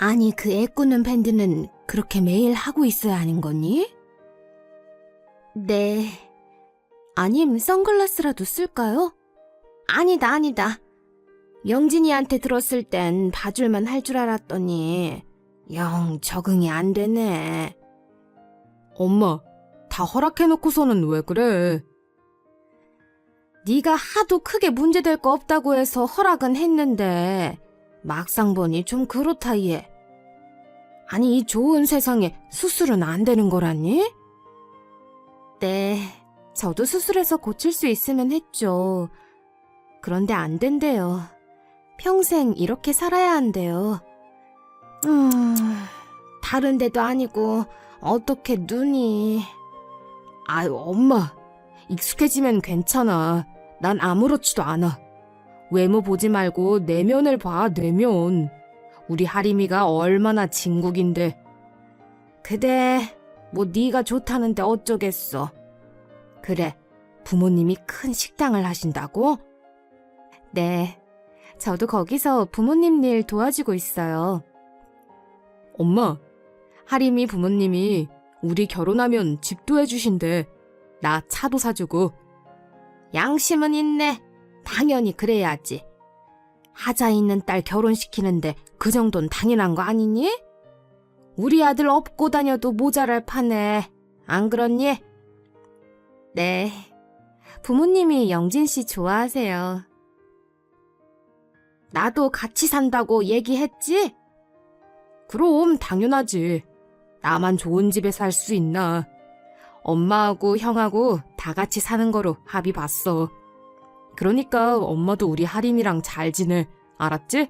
아니, 그 애꾸는 밴드는 그렇게 매일 하고 있어야 하는 거니? 네. 아님, 선글라스라도 쓸까요? 아니다, 아니다. 영진이한테 들었을 땐 봐줄만 할 줄 알았더니, 영 적응이 안 되네. 엄마, 다 허락해놓고서는 왜 그래? 네가 하도 크게 문제될 거 없다고 해서 허락은 했는데 막상 보니 좀 그렇다 얘. 아니 이 좋은 세상에 수술은 안 되는 거라니? 네, 저도 수술해서 고칠 수 있으면 했죠. 그런데 안 된대요. 평생 이렇게 살아야 한대요. 음, 다른 데도 아니고 어떻게 눈이... 아유, 엄마. 익숙해지면 괜찮아. 난 아무렇지도 않아. 외모 보지 말고 내면을 봐, 내면. 우리 하림이가 얼마나 진국인데. 그대 뭐 네가 좋다는데 어쩌겠어. 그래, 부모님이 큰 식당을 하신다고? 네, 저도 거기서 부모님 일 도와주고 있어요. 엄마, 하림이 부모님이 우리 결혼하면 집도 해주신대. 나 차도 사주고. 양심은 있네. 당연히 그래야지. 하자 있는 딸 결혼시키는데 그 정도는 당연한 거 아니니? 우리 아들 업고 다녀도 모자랄 판에. 안 그렇니? 네. 부모님이 영진 씨 좋아하세요. 나도 같이 산다고 얘기했지? 그럼 당연하지. 나만 좋은 집에 살 수 있나. 엄마하고 형하고 다 같이 사는 거로 합의 봤어. 그러니까 엄마도 우리 하림이랑 잘 지내. 알았지?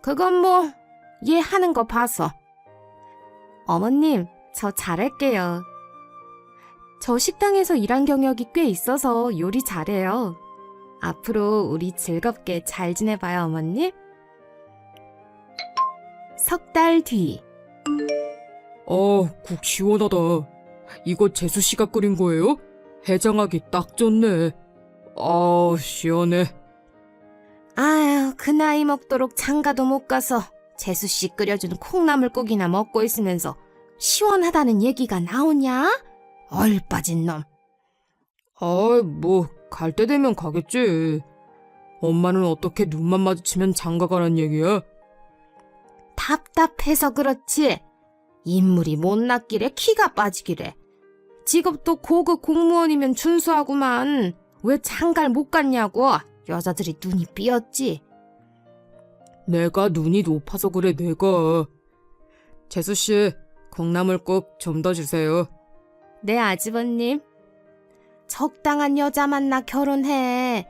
그건 뭐, 얘 하는 거 봐서. 어머님, 저 잘할게요. 저 식당에서 일한 경력이 꽤 있어서 요리 잘해요. 앞으로 우리 즐겁게 잘 지내봐요, 어머님. 석 달 뒤. 어, 국 시원하다. 이거 재수 씨가 끓인 거예요? 해장하기 딱 좋네. 아, 시원해. 아유, 그 나이 먹도록 장가도 못 가서 재수 씨 끓여준 콩나물국이나 먹고 있으면서 시원하다는 얘기가 나오냐? 얼 빠진 놈. 아, 뭐, 갈 때 되면 가겠지. 엄마는 어떻게 눈만 마주치면 장가 가란 얘기야? 답답해서 그렇지. 인물이 못났기래 키가 빠지기래. 직업도 고급 공무원이면 준수하구만. 왜 장가를 못 갔냐고. 여자들이 눈이 삐었지. 내가 눈이 높아서 그래, 내가. 재수씨, 콩나물국 좀 더 주세요. 네, 아주버님. 적당한 여자 만나 결혼해.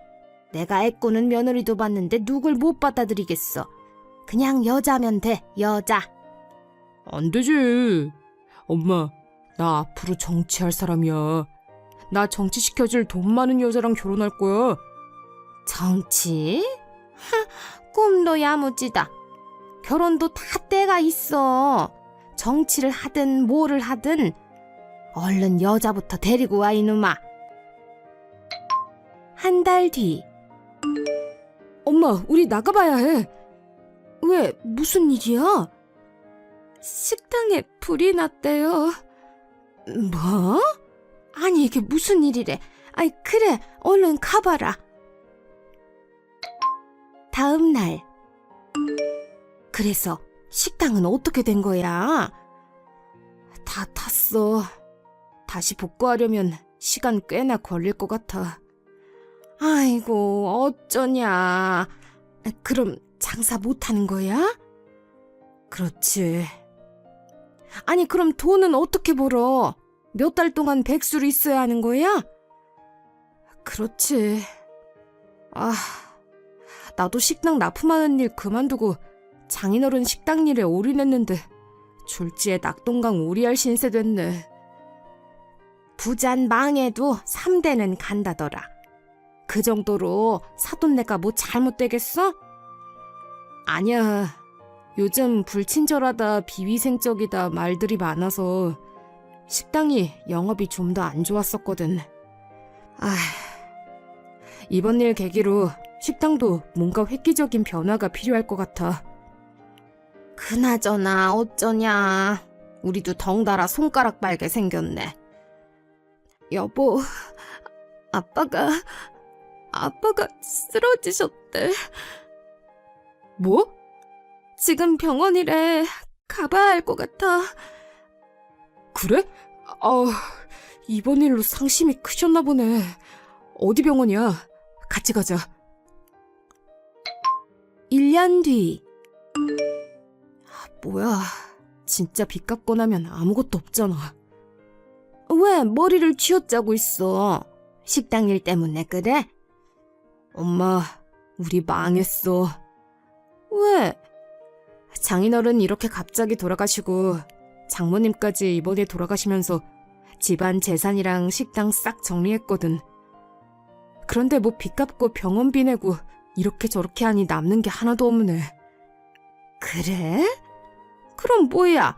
내가 애꾸는 며느리도 봤는데 누굴 못 받아들이겠어. 그냥 여자면 돼, 여자. 안 되지. 엄마, 나 앞으로 정치할 사람이야. 나 정치 시켜줄 돈 많은 여자랑 결혼할 거야. 정치? 하, 꿈도 야무지다. 결혼도 다 때가 있어. 정치를 하든 뭐를 하든 얼른 여자부터 데리고 와 이놈아. 한 달 뒤. 엄마, 우리 나가봐야 해. 왜 무슨 일이야? 식당에 불이 났대요. 뭐? 아니 이게 무슨 일이래? 아이 그래 얼른 가봐라. 다음 날. 그래서 식당은 어떻게 된 거야? 다 탔어. 다시 복구하려면 시간 꽤나 걸릴 것 같아. 아이고 어쩌냐. 그럼 장사 못 하는 거야? 그렇지. 아니, 그럼 돈은 어떻게 벌어? 몇 달 동안 백수로 있어야 하는 거야? 그렇지. 아, 나도 식당 납품하는 일 그만두고 장인어른 식당 일에 올인했는데 졸지에 낙동강 오리알 신세 됐네. 부잔 망해도 3대는 간다더라. 그 정도로 사돈내가 뭐 잘못되겠어? 아니야. 요즘 불친절하다, 비위생적이다 말들이 많아서 식당이 영업이 좀 더 안 좋았었거든. 아, 이번 일 계기로 식당도 뭔가 획기적인 변화가 필요할 것 같아. 그나저나 어쩌냐. 우리도 덩달아 손가락 빨게 생겼네. 여보, 아빠가, 아빠가 쓰러지셨대. 뭐? 지금 병원이래. 가봐야 할 것 같아. 그래? 아, 이번 일로 상심이 크셨나 보네. 어디 병원이야? 같이 가자. 1년 뒤. 뭐야. 진짜 빚 갚고 나면 아무것도 없잖아. 왜 머리를 쥐어짜고 있어? 식당 일 때문에 그래? 엄마, 우리 망했어. 왜? 장인어른 이렇게 갑자기 돌아가시고 장모님까지 이번에 돌아가시면서 집안 재산이랑 식당 싹 정리했거든. 그런데 뭐 빚 갚고 병원비 내고 이렇게 저렇게 하니 남는 게 하나도 없네. 그래? 그럼 뭐야?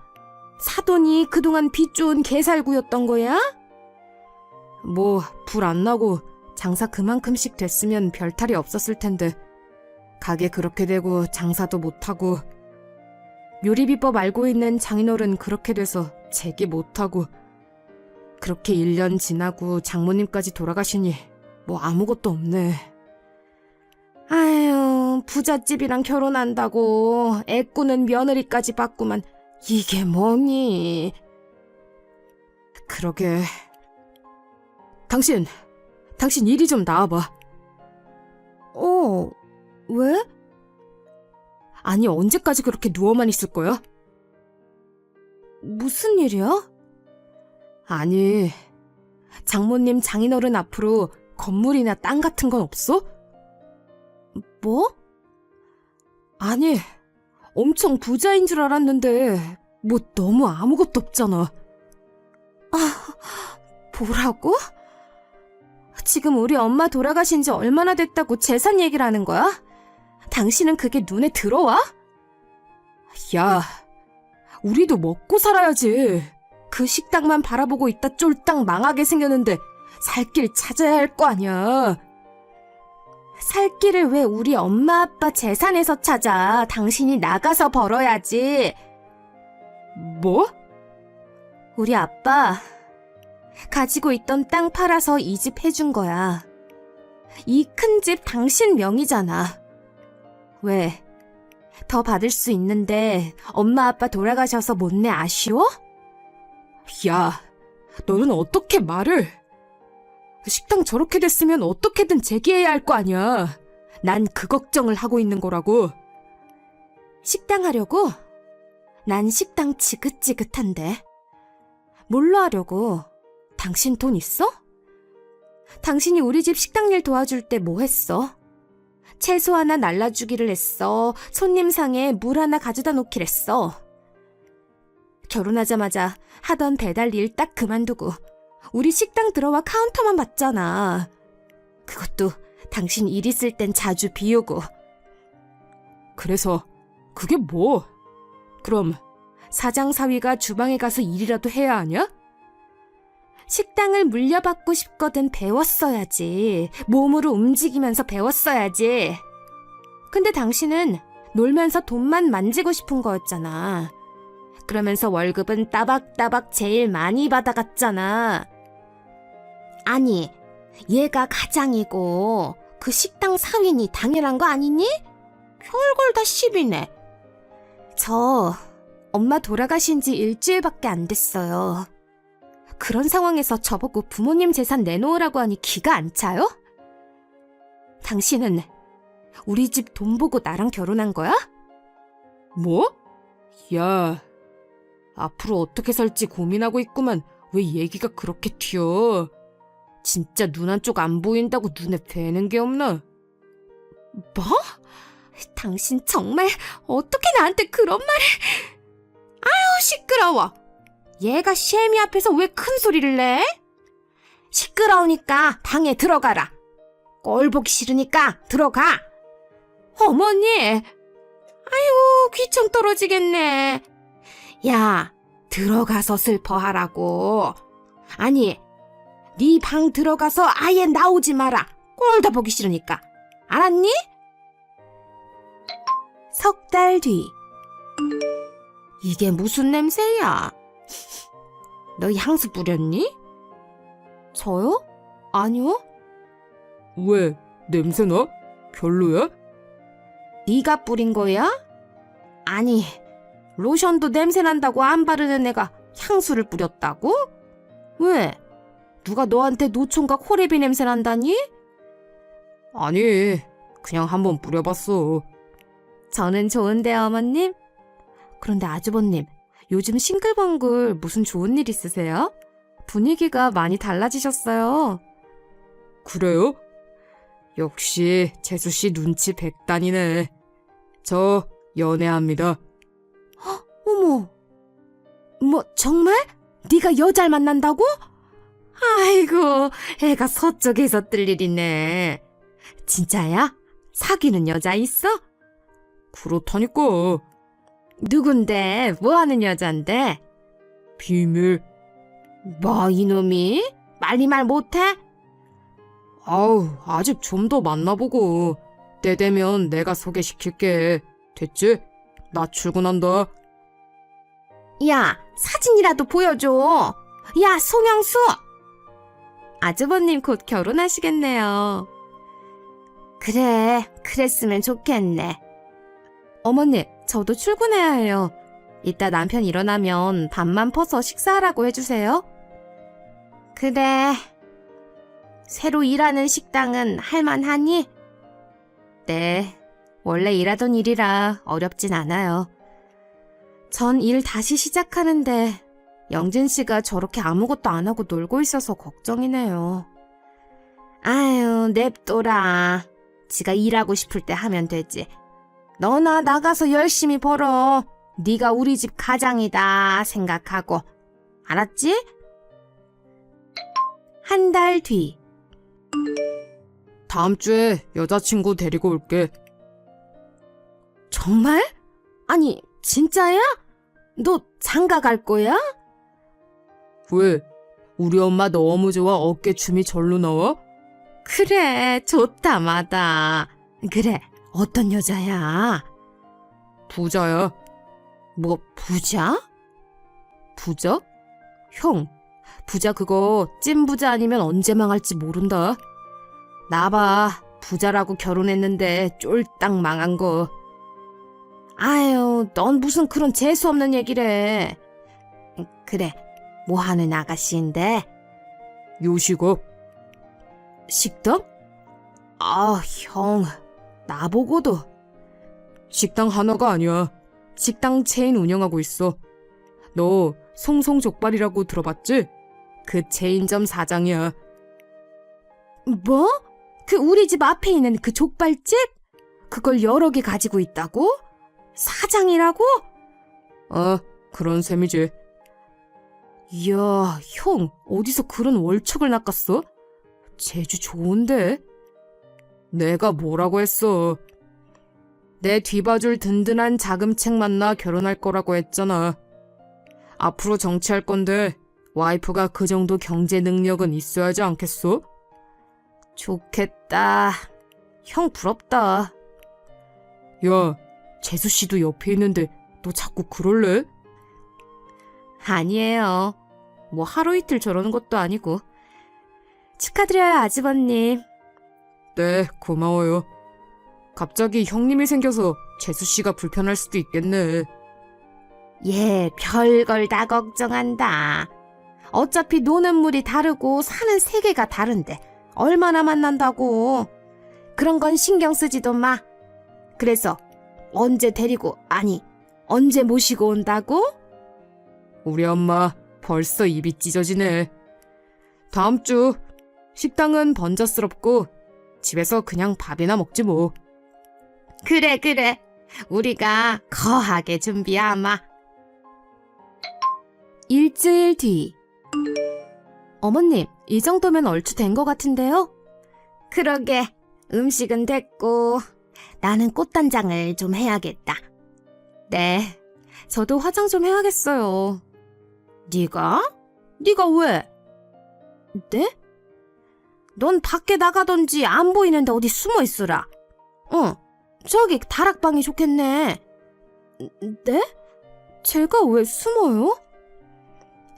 사돈이 그동안 빚 좋은 개살구였던 거야? 뭐 불 안 나고 장사 그만큼씩 됐으면 별 탈이 없었을 텐데 가게 그렇게 되고 장사도 못하고 요리 비법 알고 있는 장인어른 그렇게 돼서 재기 못하고 그렇게 1년 지나고 장모님까지 돌아가시니 뭐 아무것도 없네. 아유, 부잣집이랑 결혼한다고 애꾸는 며느리까지 받구만. 이게 뭐니? 그러게. 당신, 당신 이리 좀 나와봐. 어, 왜? 아니 언제까지 그렇게 누워만 있을 거야? 무슨 일이야? 아니, 장모님 장인어른 앞으로 건물이나 땅 같은 건 없어? 뭐? 아니, 엄청 부자인 줄 알았는데, 뭐 너무 아무것도 없잖아. 뭐라고? 지금 우리 엄마 돌아가신 지 얼마나 됐다고 재산 얘기를 하는 거야? 당신은 그게 눈에 들어와? 야, 우리도 먹고 살아야지. 그 식당만 바라보고 있다 쫄딱 망하게 생겼는데, 살 길 찾아야 할 거 아니야. 살 길을 왜 우리 엄마 아빠 재산에서 찾아? 당신이 나가서 벌어야지. 뭐? 우리 아빠 가지고 있던 땅 팔아서 이 집 해준 거야. 이 큰 집 당신 명의잖아. 왜? 더 받을 수 있는데 엄마 아빠 돌아가셔서 못내 아쉬워? 야, 너는 어떻게 말을? 식당 저렇게 됐으면 어떻게든 재기해야 할 거 아니야. 난 그 걱정을 하고 있는 거라고. 식당 하려고? 난 식당 지긋지긋한데. 뭘로 하려고? 당신 돈 있어? 당신이 우리 집 식당 일 도와줄 때 뭐 했어? 채소 하나 날라주기를 했어. 손님 상에 물 하나 가져다 놓기를 했어. 결혼하자마자 하던 배달 일 딱 그만두고 우리 식당 들어와 카운터만 봤잖아. 그것도 당신 일 있을 땐 자주 비우고. 그래서 그게 뭐? 그럼 사장 사위가 주방에 가서 일이라도 해야 하냐? 식당을 물려받고 싶거든 배웠어야지. 몸으로 움직이면서 배웠어야지. 근데 당신은 놀면서 돈만 만지고 싶은 거였잖아. 그러면서 월급은 따박따박 제일 많이 받아갔잖아. 아니, 얘가 가장이고 그 식당 상인이 당연한 거 아니니? 별걸 다 시비네. 저 엄마 돌아가신 지 일주일밖에 안 됐어요. 그런 상황에서 저보고 부모님 재산 내놓으라고 하니 기가 안 차요? 당신은 우리 집 돈 보고 나랑 결혼한 거야? 뭐? 야, 앞으로 어떻게 살지 고민하고 있구만. 왜 얘기가 그렇게 튀어? 진짜 눈 한쪽 안 보인다고 눈에 뵈는 게 없나? 뭐? 당신 정말 어떻게 나한테 그런 말을... 아유 시끄러워. 얘가 쉐미 앞에서 왜 큰 소리를 내? 시끄러우니까 방에 들어가라. 꼴 보기 싫으니까 들어가. 어머니. 아유 귀청 떨어지겠네. 야 들어가서 슬퍼하라고. 아니 네 방 들어가서 아예 나오지 마라. 꼴도 보기 싫으니까. 알았니? 석 달 뒤. 이게 무슨 냄새야? 너 향수 뿌렸니? 저요? 아니요. 왜? 냄새나? 별로야? 네가 뿌린 거야? 아니, 로션도 냄새 난다고 안 바르는 애가 향수를 뿌렸다고? 왜? 누가 너한테 노총각 호레비 냄새 난다니? 아니, 그냥 한번 뿌려봤어. 저는 좋은데 어머님. 그런데 아주버님, 요즘 싱글벙글 무슨 좋은 일 있으세요? 분위기가 많이 달라지셨어요. 그래요? 역시 재수 씨 눈치 백단이네. 저 연애합니다. 어머, 뭐 정말? 네가 여자를 만난다고? 아이고, 애가 서쪽에서 뜰 일이네. 진짜야? 사귀는 여자 있어? 그렇다니까. 누군데? 뭐 하는 여잔데? 비밀. 뭐 이놈이? 말리 말 못해? 아우, 아직 좀 더 만나보고. 때 되면 내가 소개시킬게. 됐지? 나 출근한다. 야, 사진이라도 보여줘. 야, 송영수! 아주버님 곧 결혼하시겠네요. 그래, 그랬으면 좋겠네. 어머니, 저도 출근해야 해요. 이따 남편 일어나면 밥만 퍼서 식사하라고 해주세요. 그래. 새로 일하는 식당은 할만하니? 네, 원래 일하던 일이라 어렵진 않아요. 전 일 다시 시작하는데 영진 씨가 저렇게 아무것도 안 하고 놀고 있어서 걱정이네요. 아유, 냅둬라. 지가 일하고 싶을 때 하면 되지. 너나 나가서 열심히 벌어. 네가 우리 집 가장이다 생각하고. 알았지? 한 달 뒤. 다음 주에 여자친구 데리고 올게. 정말? 아니, 진짜야? 너 장가 갈 거야? 왜? 우리 엄마 너무 좋아 어깨 춤이 절로 나와? 그래, 좋다, 마다. 그래, 어떤 여자야? 부자야. 뭐, 부자? 부자? 형, 부자 그거 찐 부자 아니면 언제 망할지 모른다. 나봐, 부자라고 결혼했는데 쫄딱 망한 거. 아유, 넌 무슨 그런 재수없는 얘기를 해. 그래, 뭐 하는 아가씨인데? 요식업. 식당? 아, 형, 나보고도. 식당 하나가 아니야. 식당 체인 운영하고 있어. 너 송송족발이라고 들어봤지? 그 체인점 사장이야. 뭐? 그 우리 집 앞에 있는 그 족발집? 그걸 여러 개 가지고 있다고? 사장이라고? 어, 그런 셈이지. 이야, 형, 어디서 그런 월척을 낚았어? 제주 좋은데? 내가 뭐라고 했어? 내 뒤봐줄 든든한 자금책 만나 결혼할 거라고 했잖아. 앞으로 정치할 건데 와이프가 그 정도 경제 능력은 있어야지 않겠어? 좋겠다. 형 부럽다. 야, 재수 씨도 옆에 있는데 너 자꾸 그럴래? 아니에요. 뭐 하루 이틀 저러는 것도 아니고. 축하드려요, 아주버님. 네, 고마워요. 갑자기 형님이 생겨서 재수 씨가 불편할 수도 있겠네. 예, 별걸 다 걱정한다. 어차피 노는 물이 다르고 사는 세계가 다른데 얼마나 만난다고. 그런 건 신경 쓰지도 마. 그래서 언제 데리고 아니 언제 모시고 온다고? 우리 엄마 벌써 입이 찢어지네. 다음 주 식당은 번잡스럽고 집에서 그냥 밥이나 먹지 뭐. 그래 그래. 우리가 거하게 준비하마. 일주일 뒤. 어머님, 이 정도면 얼추 된 것 같은데요? 그러게. 음식은 됐고 나는 꽃단장을 좀 해야겠다. 네. 저도 화장 좀 해야겠어요. 네가? 네가 왜? 네? 넌 밖에 나가던지 안 보이는데 어디 숨어 있으라. 어, 저기 다락방이 좋겠네. 네? 제가 왜 숨어요?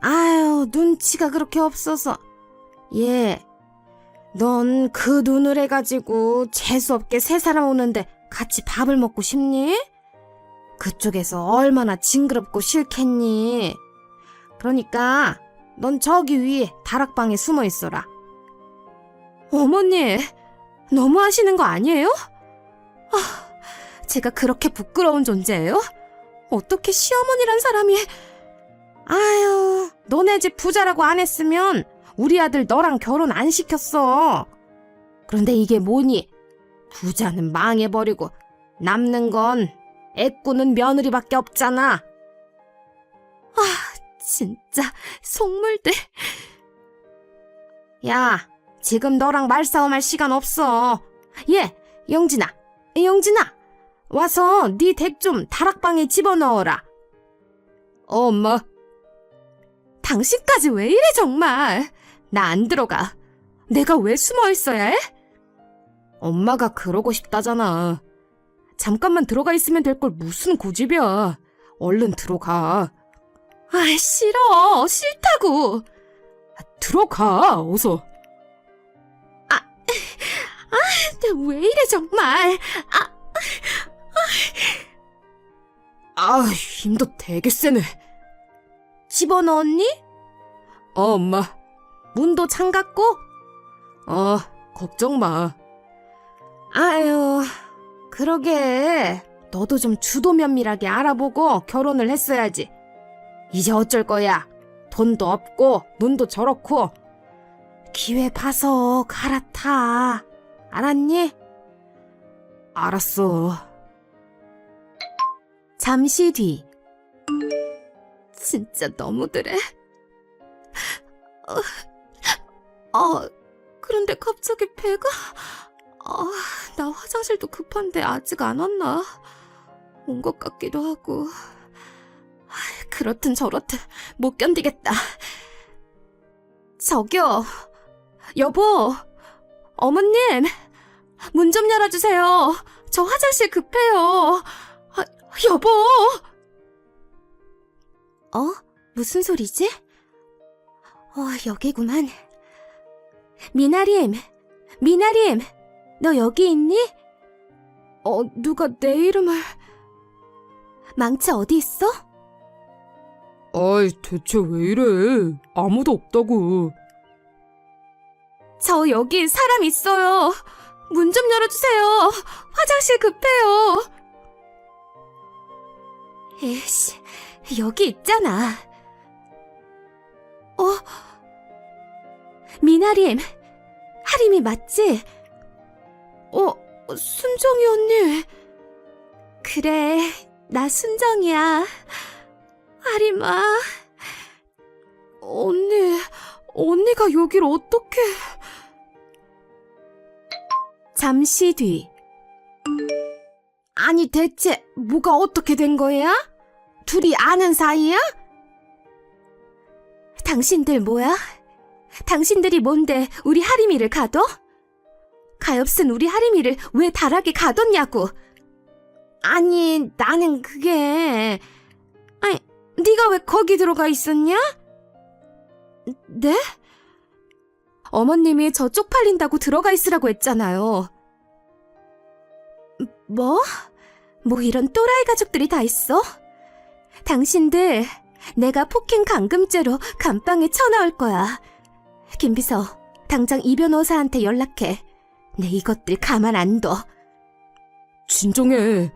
아유, 눈치가 그렇게 없어서. 예. 넌 그 눈을 해가지고 재수없게 세 사람 오는데 같이 밥을 먹고 싶니? 그쪽에서 얼마나 징그럽고 싫겠니? 그러니까 넌 저기 위에 다락방에 숨어 있어라. 어머니, 너무 하시는 거 아니에요? 아, 제가 그렇게 부끄러운 존재예요? 어떻게 시어머니란 사람이... 아유, 너네 집 부자라고 안 했으면 우리 아들 너랑 결혼 안 시켰어. 그런데 이게 뭐니? 부자는 망해버리고 남는 건 애꾸는 며느리밖에 없잖아. 아, 진짜 속물들. 야, 지금 너랑 말싸움할 시간 없어. 예, 영진아, 영진아, 와서 네댁좀 다락방에 집어넣어라. 어, 엄마. 당신까지 왜 이래 정말? 나 안 들어가. 내가 왜 숨어 있어야 해? 엄마가 그러고 싶다잖아. 잠깐만 들어가 있으면 될 걸 무슨 고집이야. 얼른 들어가. 아 싫어 싫다고. 들어가, 어서. 근데 왜 이래 정말? 아, 힘도 되게 세네. 집어넣었니? 어, 엄마. 문도 잠갔고? 어, 걱정 마. 아유, 그러게. 너도 좀 주도 면밀하게 알아보고 결혼을 했어야지. 이제 어쩔 거야. 돈도 없고, 눈도 저렇고. 기회 봐서 갈아타. 알았니? 알았어. 잠시 뒤. 진짜 너무드래. 어, 어, 그런데 갑자기 배가, 아, 나 화장실도 급한데 아직 안 왔나? 온 것 같기도 하고. 아, 그렇든 저렇든 못 견디겠다. 저기요, 여보, 어머님, 문 좀 열어주세요. 저 화장실 급해요. 아, 여보! 어? 무슨 소리지? 어, 여기구만. 미나림, 미나림, 너 여기 있니? 어, 누가 내 이름을... 망치 어디 있어? 아이, 대체 왜 이래? 아무도 없다고. 저 여기 사람 있어요. 문 좀 열어주세요. 화장실 급해요. 에이씨, 여기 있잖아. 어? 미나림, 하림이 맞지? 어, 순정이 언니. 그래, 나 순정이야. 하림아. 언니, 언니가 여길 어떻게... 잠시 뒤. 아니 대체 뭐가 어떻게 된 거야? 둘이 아는 사이야? 당신들 뭐야? 당신들이 뭔데 우리 하림이를 가둬? 가엾은 우리 하림이를 왜 다락에 가뒀냐고? 아니 나는 그게 아니 네가 왜 거기 들어가 있었냐? 네? 어머님이 저 쪽팔린다고 들어가 있으라고 했잖아요. 뭐? 뭐 이런 또라이 가족들이 다 있어? 당신들 내가 폭행 감금죄로 감방에 쳐넣을 거야. 김비서, 당장 이 변호사한테 연락해. 내 이것들 가만 안 둬. 진정해.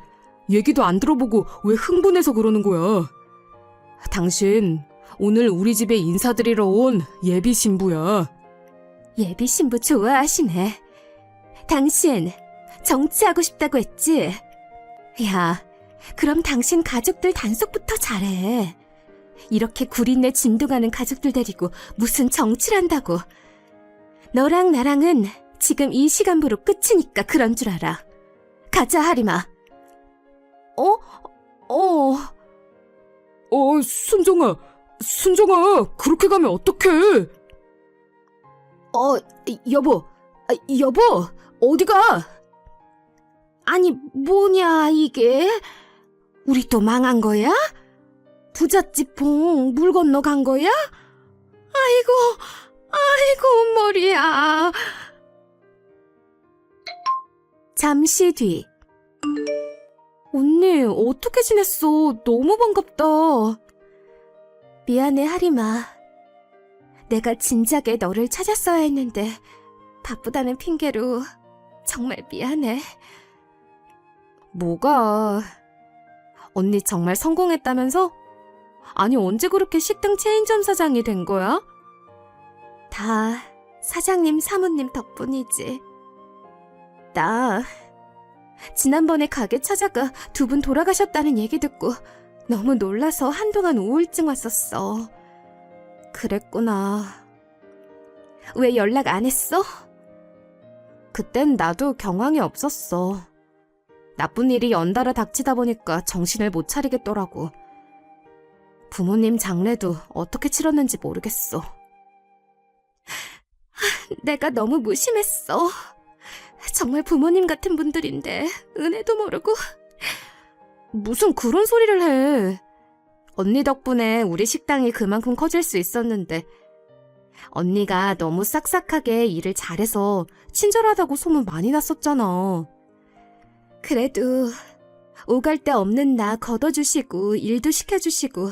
얘기도 안 들어보고 왜 흥분해서 그러는 거야? 당신, 오늘 우리 집에 인사드리러 온 예비 신부야. 예비 신부 좋아하시네. 당신 정치하고 싶다고 했지? 야, 그럼 당신 가족들 단속부터 잘해. 이렇게 구린내 진동하는 가족들 데리고 무슨 정치를 한다고. 너랑 나랑은 지금 이 시간부로 끝이니까 그런 줄 알아. 가자, 하리마. 어? 어, 어, 순정아, 순정아, 그렇게 가면 어떡해? 어, 여보, 아, 여보, 어디가? 아니, 뭐냐, 이게? 우리 또 망한 거야? 부잣집 봉 물 건너 간 거야? 아이고, 아이고, 머리야. 잠시 뒤. 언니, 어떻게 지냈어? 너무 반갑다. 미안해, 하리마. 내가 진작에 너를 찾았어야 했는데, 바쁘다는 핑계로 정말 미안해. 뭐가? 언니 정말 성공했다면서? 아니, 언제 그렇게 식당 체인점 사장이 된 거야? 다 사장님, 사모님 덕분이지. 나 지난번에 가게 찾아가 두 분 돌아가셨다는 얘기 듣고 너무 놀라서 한동안 우울증 왔었어. 그랬구나. 왜 연락 안 했어? 그땐 나도 경황이 없었어. 나쁜 일이 연달아 닥치다 보니까 정신을 못 차리겠더라고. 부모님 장례도 어떻게 치렀는지 모르겠어. 내가 너무 무심했어. 정말 부모님 같은 분들인데 은혜도 모르고 무슨 그런 소리를 해. 언니 덕분에 우리 식당이 그만큼 커질 수 있었는데 언니가 너무 싹싹하게 일을 잘해서 친절하다고 소문 많이 났었잖아. 그래도 오갈 데 없는 나 걷어주시고 일도 시켜주시고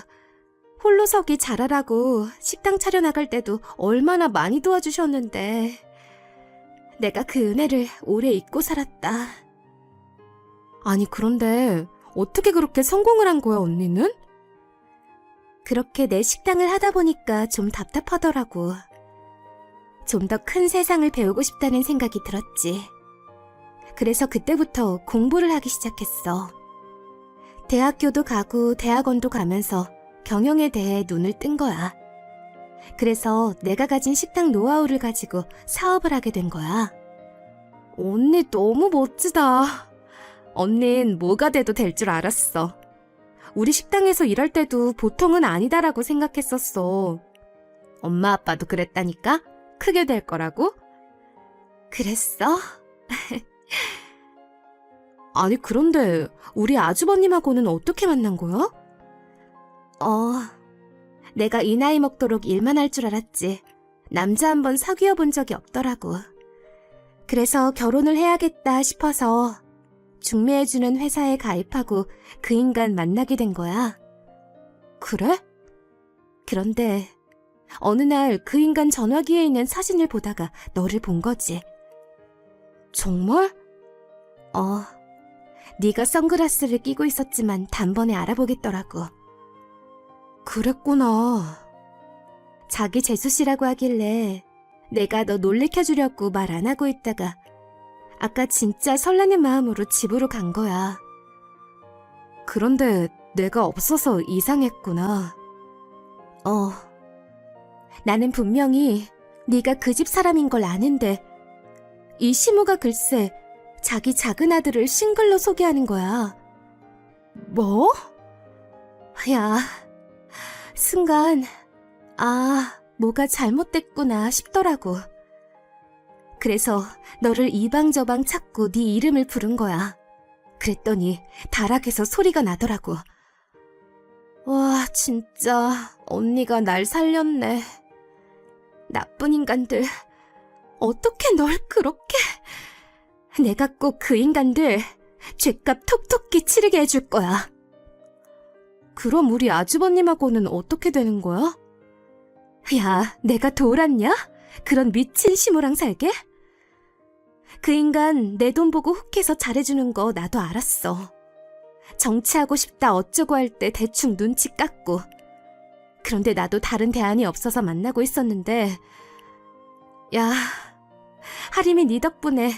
홀로서기 잘하라고 식당 차려나갈 때도 얼마나 많이 도와주셨는데 내가 그 은혜를 오래 잊고 살았다. 아니 그런데 어떻게 그렇게 성공을 한 거야 언니는? 그렇게 내 식당을 하다 보니까 좀 답답하더라고. 좀 더 큰 세상을 배우고 싶다는 생각이 들었지. 그래서 그때부터 공부를 하기 시작했어. 대학교도 가고 대학원도 가면서 경영에 대해 눈을 뜬 거야. 그래서 내가 가진 식당 노하우를 가지고 사업을 하게 된 거야. 언니 너무 멋지다. 언닌 뭐가 돼도 될 줄 알았어. 우리 식당에서 일할 때도 보통은 아니다라고 생각했었어. 엄마 아빠도 그랬다니까? 크게 될 거라고? 그랬어? 아니, 그런데 우리 아주버님하고는 어떻게 만난 거야? 어, 내가 이 나이 먹도록 일만 할 줄 알았지. 남자 한 번 사귀어 본 적이 없더라고. 그래서 결혼을 해야겠다 싶어서 중매해주는 회사에 가입하고 그 인간 만나게 된 거야. 그래? 그런데 어느 날 그 인간 전화기에 있는 사진을 보다가 너를 본 거지. 정말? 어. 네가 선글라스를 끼고 있었지만 단번에 알아보겠더라고. 그랬구나. 자기 재수 씨라고 하길래 내가 너 놀래켜 주려고 말 안 하고 있다가 아까 진짜 설레는 마음으로 집으로 간 거야. 그런데 내가 없어서 이상했구나. 어. 나는 분명히 네가 그 집 사람인 걸 아는데 이 시무가 글쎄 자기 작은 아들을 싱글로 소개하는 거야. 뭐? 야, 순간 아, 뭐가 잘못됐구나 싶더라고. 그래서 너를 이방저방 찾고 네 이름을 부른 거야. 그랬더니 다락에서 소리가 나더라고. 와, 진짜 언니가 날 살렸네. 나쁜 인간들. 어떻게 널 그렇게... 내가 꼭 그 인간들 죄값 톡톡히 치르게 해줄 거야. 그럼 우리 아주버님하고는 어떻게 되는 거야? 야, 내가 돌았냐? 그런 미친 시무랑 살게? 그 인간 내 돈 보고 훅해서 잘해주는 거 나도 알았어. 정치하고 싶다 어쩌고 할 때 대충 눈치 깠고. 그런데 나도 다른 대안이 없어서 만나고 있었는데, 야, 하림이 네 덕분에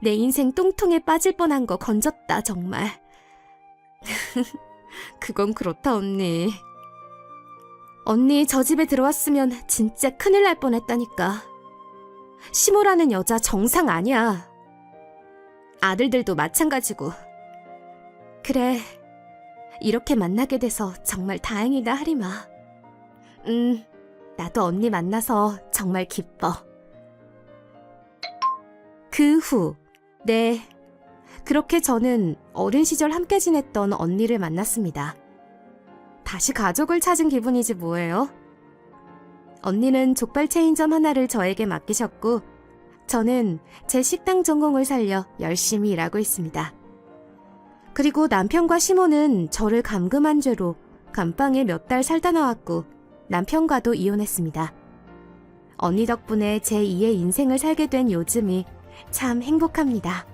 내 인생 똥통에 빠질 뻔한 거 건졌다, 정말. 그건 그렇다, 언니. 언니 저 집에 들어왔으면 진짜 큰일 날 뻔했다니까. 시모라는 여자 정상 아니야. 아들들도 마찬가지고. 그래. 이렇게 만나게 돼서 정말 다행이다, 하리마. 음, 나도 언니 만나서 정말 기뻐. 그 후, 네. 그렇게 저는 어린 시절 함께 지냈던 언니를 만났습니다. 다시 가족을 찾은 기분이지 뭐예요? 언니는 족발 체인점 하나를 저에게 맡기셨고, 저는 제 식당 전공을 살려 열심히 일하고 있습니다. 그리고 남편과 시모는 저를 감금한 죄로 감방에 몇 달 살다 나왔고, 남편과도 이혼했습니다. 언니 덕분에 제 2의 인생을 살게 된 요즘이 참 행복합니다.